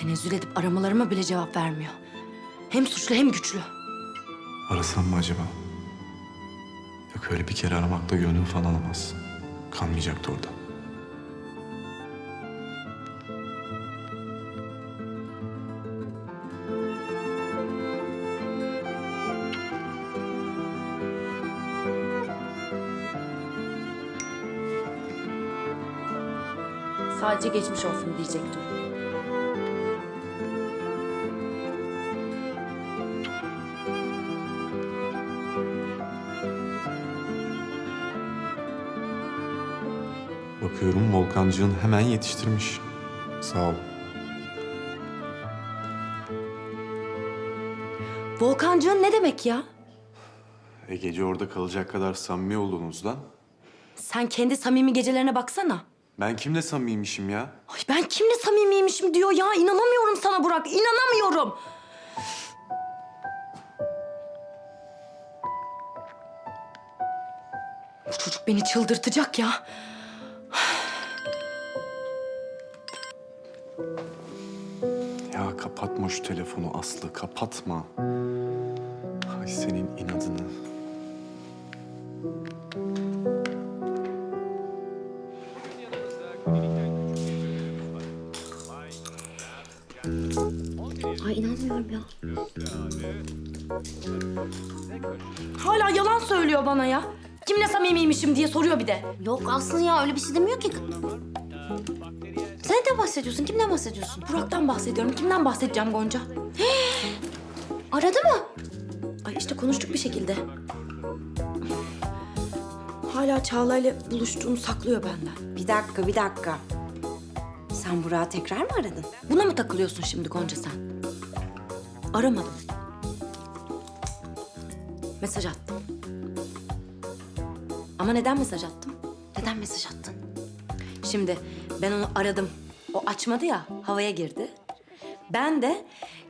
Tenezzül edip aramalarıma bile cevap vermiyor. Hem suçlu hem güçlü. Arasam mı acaba? Yok öyle bir kere aramakla gönlüm falan alamaz. Kalmayacaktı orada. Sadece geçmiş olsun diyecektim. Volkancığın hemen yetiştirmiş. Sağ ol. Volkancığın ne demek ya? E gece orada kalacak kadar samimi olduğunuzdan. Sen kendi samimi gecelerine baksana. Ben kimle samimiymişim ya? Ay ben kimle samimiymişim diyor ya. İnanamıyorum sana Burak. İnanamıyorum. Bu çocuk beni çıldırtacak ya. Ya kapatma şu telefonu Aslı, kapatma. Ay senin inadını. Ay inanmıyorum ya. Hala yalan söylüyor bana ya. Kimle samimiymişim diye soruyor bir de. Yok Aslı ya öyle bir şey demiyor ki. De bahsediyorsun. Kimden bahsediyorsun? Burak'tan bahsediyorum. Kimden bahsedeceğim Gonca? Aradı mı? Ay işte konuştuk bir şekilde. Hala Çağla'yla buluştuğunu saklıyor benden. Bir dakika, bir dakika. Sen Burak'ı tekrar mı aradın? Buna mı takılıyorsun şimdi Gonca sen? Aramadım. Mesaj attım. Ama neden mesaj attım? Neden mesaj attın? Şimdi ben onu aradım. O açmadı ya, havaya girdi. Ben de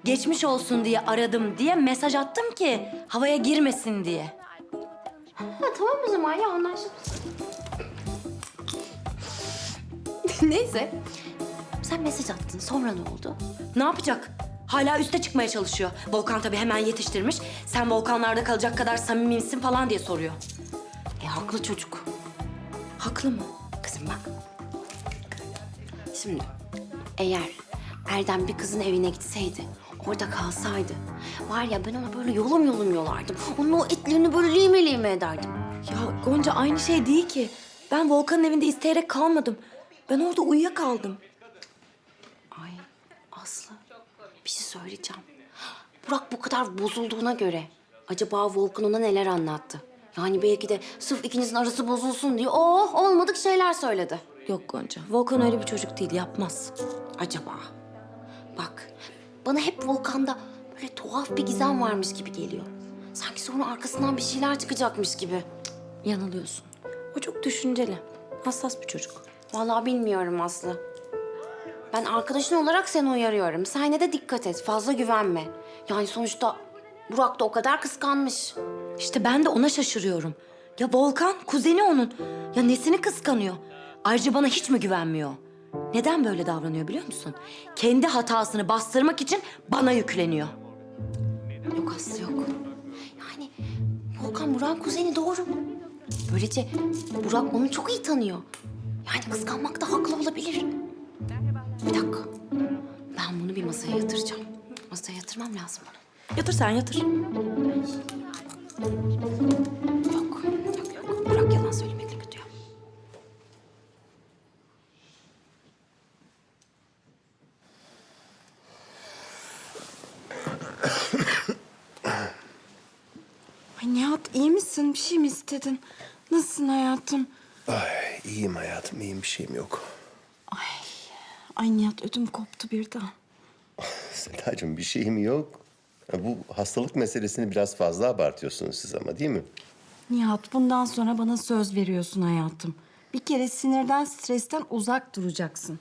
geçmiş olsun diye aradım diye mesaj attım ki havaya girmesin diye. Ha, tamam o zaman ya anlaştık. Neyse. Sen mesaj attın. Sonra ne oldu? Ne yapacak? Hala üste çıkmaya çalışıyor. Volkan tabii hemen yetiştirmiş. Sen volkanlarda kalacak kadar samimi misin falan diye soruyor. E haklı çocuk. Haklı mı? Kızım bak. Şimdi eğer Erdem bir kızın evine gitseydi, orada kalsaydı... ...var ya ben ona böyle yolum yolum yolardım. Onun o etlerini böyle lime lime ederdim. Ya Gonca aynı şey değil ki. Ben Volkan'ın evinde isteyerek kalmadım. Ben orada uyuyakaldım. Ay Aslı bir şey söyleyeceğim. Burak bu kadar bozulduğuna göre acaba Volkan ona neler anlattı? Yani belki de sırf ikinizin arası bozulsun diye oh olmadık şeyler söyledi. Yok Gonca, Volkan öyle bir çocuk değil, yapmaz. Acaba? Bak bana hep Volkan'da böyle tuhaf bir gizem varmış gibi geliyor. Sanki sonra arkasından bir şeyler çıkacakmış gibi. Yanılıyorsun. O çok düşünceli, hassas bir çocuk. Vallahi bilmiyorum Aslı. Ben arkadaşın olarak seni uyarıyorum. Sen de dikkat et. Fazla güvenme. Yani sonuçta Burak da o kadar kıskanmış. İşte ben de ona şaşırıyorum. Ya Volkan, kuzeni onun. Ya nesini kıskanıyor? Ayrıca bana hiç mi güvenmiyor? Neden böyle davranıyor biliyor musun? Kendi hatasını bastırmak için bana yükleniyor. Yok Aslı yok. Yani Volkan Burak'ın kuzeni doğru. Böylece Burak onu çok iyi tanıyor. Yani kıskanmakta haklı olabilir. Bir dakika. Ben bunu bir masaya yatıracağım. Masaya yatırmam lazım bunu. Yatır sen yatır. Yok. Yok yok. Burak yalan söylemekle kötü ya. Ay Nihat iyi misin? Bir şey mi istedin? Nasılsın hayatım? Ay, iyiyim hayatım, iyiyim. Bir şeyim yok. Ay Nihat ödüm koptu birden. Sedacığım bir şeyim yok. Bu hastalık meselesini biraz fazla abartıyorsunuz siz ama değil mi? Nihat bundan sonra bana söz veriyorsun hayatım. Bir kere sinirden, stresten uzak duracaksın.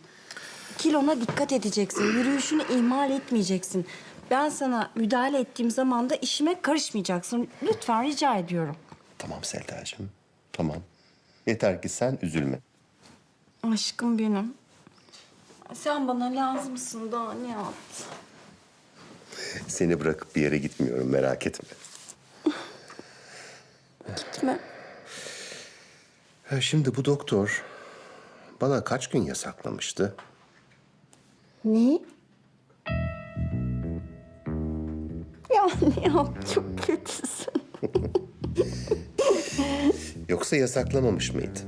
Kilona dikkat edeceksin. Yürüyüşünü ihmal etmeyeceksin. Ben sana müdahale ettiğim zaman da işime karışmayacaksın. Lütfen rica ediyorum. Tamam Selda'cığım, tamam. Yeter ki sen üzülme. Aşkım benim. Sen bana lazımsın daha Nihat. Seni bırakıp bir yere gitmiyorum merak etme. Gitme. Şimdi bu doktor bana kaç gün yasaklamıştı? Ne? Ya çok kötüsün. Yoksa yasaklamamış mıydı?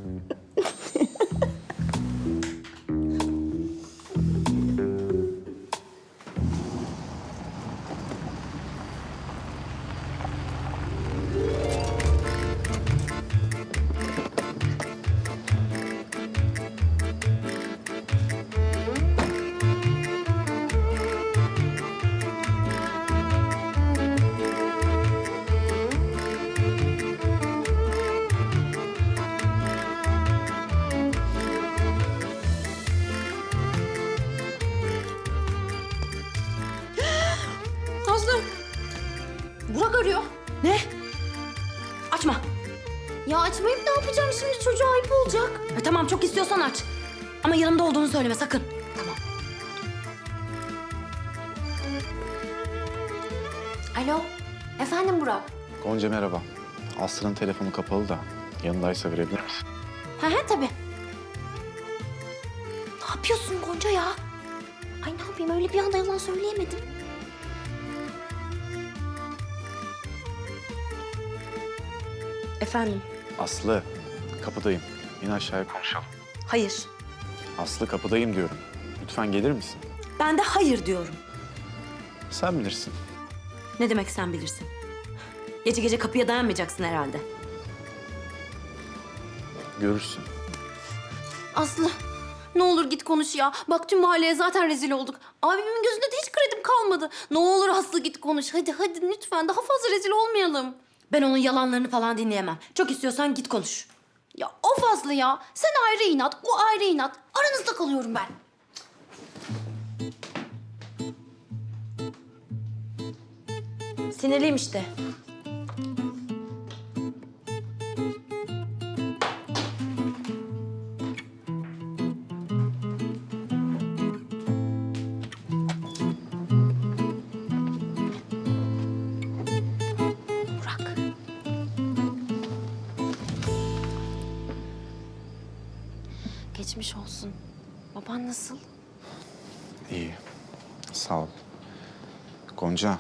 Yapacağım şimdi? Çocuğa ayıp olacak. E, tamam çok istiyorsan aç. Ama yanımda olduğunu söyleme sakın. Tamam. Alo. Efendim Burak. Gonca merhaba. Aslı'nın telefonu kapalı da yanındaysa verebilir misin? He he tabii. Ne yapıyorsun Gonca ya? Ay ne yapayım öyle bir anda yalan söyleyemedim. Efendim? Aslı kapıdayım. İn aşağıya konuşalım. Hayır. Aslı kapıdayım diyorum. Lütfen gelir misin? Ben de hayır diyorum. Sen bilirsin. Ne demek sen bilirsin. Gece gece kapıya dayanmayacaksın herhalde. Görürsün. Aslı ne olur git konuş ya. Bak tüm mahalleye zaten rezil olduk. Abimin gözünde de hiç kredim kalmadı. Ne olur Aslı git konuş. Hadi hadi lütfen daha fazla rezil olmayalım. Ben onun yalanlarını falan dinleyemem. Çok istiyorsan git konuş. Ya o fazla ya. Sen ayrı inat, o ayrı inat. Aranızda kalıyorum ben. Sinirliyim işte. Geçmiş olsun. Baban nasıl? İyi. Sağ ol. Gonca,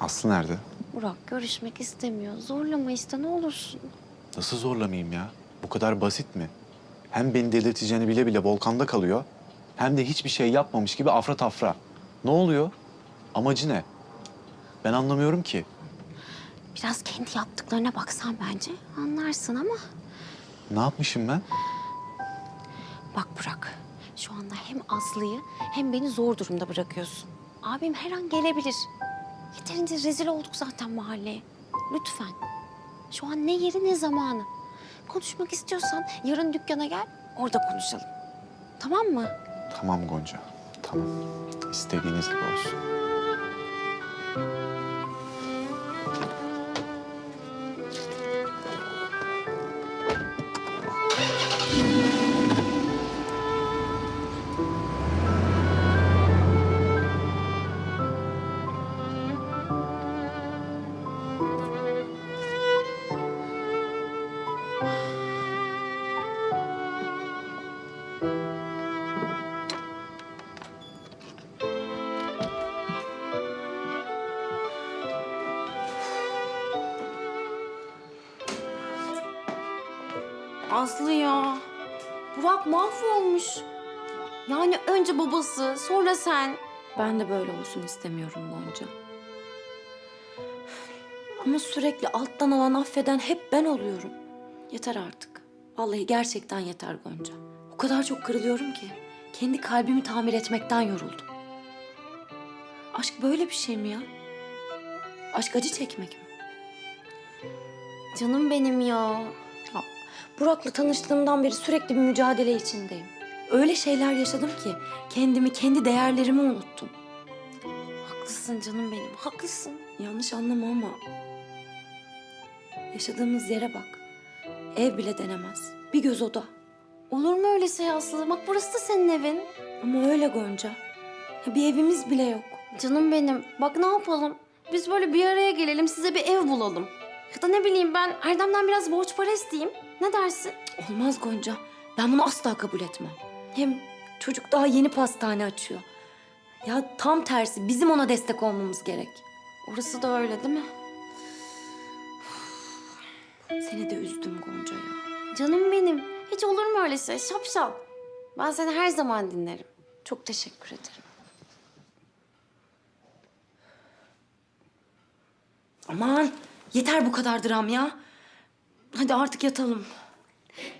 Aslı nerede? Burak görüşmek istemiyor. Zorlama iste ne olursun. Nasıl zorlamayayım ya? Bu kadar basit mi? Hem beni delirteceğini bile bile volkanda kalıyor. Hem de hiçbir şey yapmamış gibi afra tafra. Ne oluyor? Amacı ne? Ben anlamıyorum ki. Biraz kendi yaptıklarına baksan bence anlarsın ama. Ne yapmışım ben? Aslı'yı hem beni zor durumda bırakıyorsun. Abim her an gelebilir. Yeterince rezil olduk zaten mahalleye. Lütfen. Şu an ne yeri ne zamanı. Konuşmak istiyorsan yarın dükkana gel, orada konuşalım. Tamam mı? Tamam Gonca. Tamam. İstediğiniz gibi olsun. Aslı ya. Burak mahvolmuş. Yani önce babası, sonra sen. Ben de böyle olsun istemiyorum Gonca. Ama sürekli alttan alan affeden hep ben oluyorum. Yeter artık. Vallahi gerçekten yeter Gonca. O kadar çok kırılıyorum ki. Kendi kalbimi tamir etmekten yoruldum. Aşk böyle bir şey mi ya? Aşk acı çekmek mi? Canım benim ya. Burak'la tanıştığımdan beri sürekli bir mücadele içindeyim. Öyle şeyler yaşadım ki kendimi, kendi değerlerimi unuttum. Haklısın canım benim, haklısın. Yanlış anlama ama yaşadığımız yere bak. Ev bile denemez. Bir göz oda. Olur mu öyle şey Aslı? Bak burası da senin evin. Ama öyle Gonca. Ya bir evimiz bile yok. Canım benim. Bak ne yapalım? Biz böyle bir araya gelelim, size bir ev bulalım. Ya da ne bileyim ben Erdem'den biraz borç para isteyeyim. Ne dersin? Olmaz Gonca. Ben bunu asla kabul etmem. Hem çocuk daha yeni pastane açıyor. Ya tam tersi bizim ona destek olmamız gerek. Orası da öyle değil mi? Seni de üzdüm Gonca ya. Canım benim. Hiç olur mu öyle şey? Şapşal. Ben seni her zaman dinlerim. Çok teşekkür ederim. Aman yeter bu kadar dram ya. Hadi artık yatalım.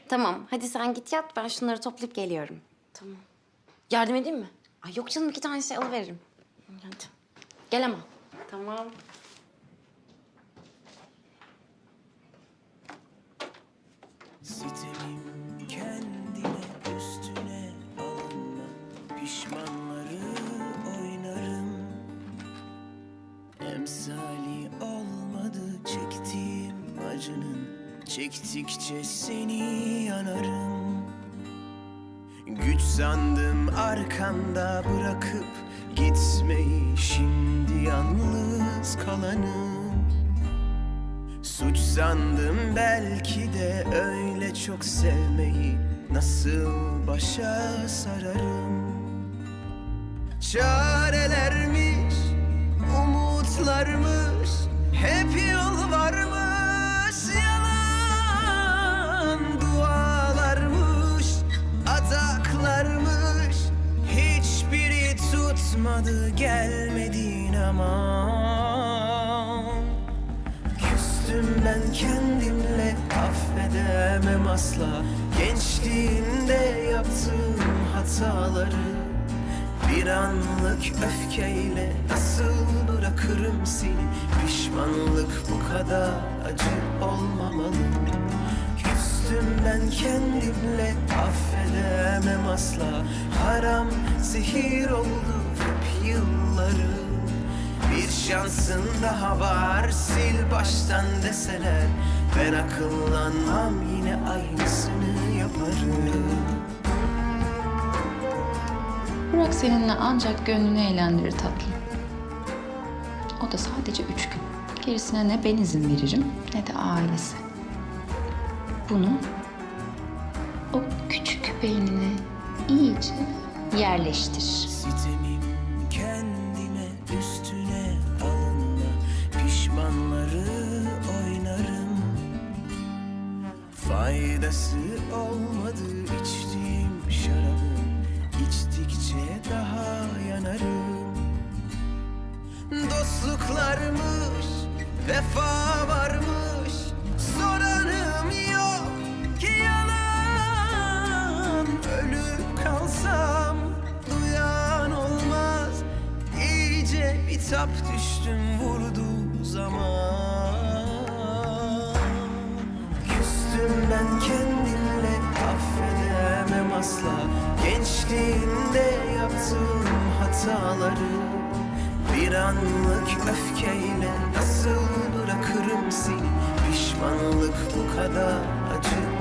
Tamam, hadi sen git yat. Ben şunları toplayıp geliyorum. Tamam. Yardım edeyim mi? Ay yok canım, iki tane şey alıveririm. Hadi. Gel ama. Tamam. Sitemim kendine üstüne alınma Pişmanları oynarım Emsali olmadı çektiğim acının Çektikçe seni yanarım. Güç sandım arkanda bırakıp gitmeyi Şimdi yalnız kalanım. Suç sandım belki de öyle çok sevmeyi Nasıl başa sararım? Çarelermiş, umutlarmış Hep tutmadı gelmedin aman. Küstüm ben kendimle affedemem asla. Gençliğinde yaptığım hataları Bir anlık öfkeyle nasıl bırakırım seni? Pişmanlık bu kadar acı olmamalı. Küstüm ben kendimle affedemem asla. Haram zehir oldu hep yıllarım bir şansın daha var sil baştan deseler Ben akıllanmam yine aynısını yaparım Burak seninle ancak gönlünü eğlendirir tatlım. O da sadece üç gün. Gerisine ne ben izin veririm ne de ailesi. Bunu o küçük beynine iyice yerleştir. Sitemim Faydası olmadı içtiğim şarabın İçtikçe daha yanarım. Dostluklarmış, vefa varmış. Soranım yok ki yalan. Ölüp kalsam duyan olmaz. İyice bitap düştüm vurduğu zaman asla. Gençliğinde yaptığım hataları Bir anlık öfkeyle nasıl bırakırım seni? Pişmanlık bu kadar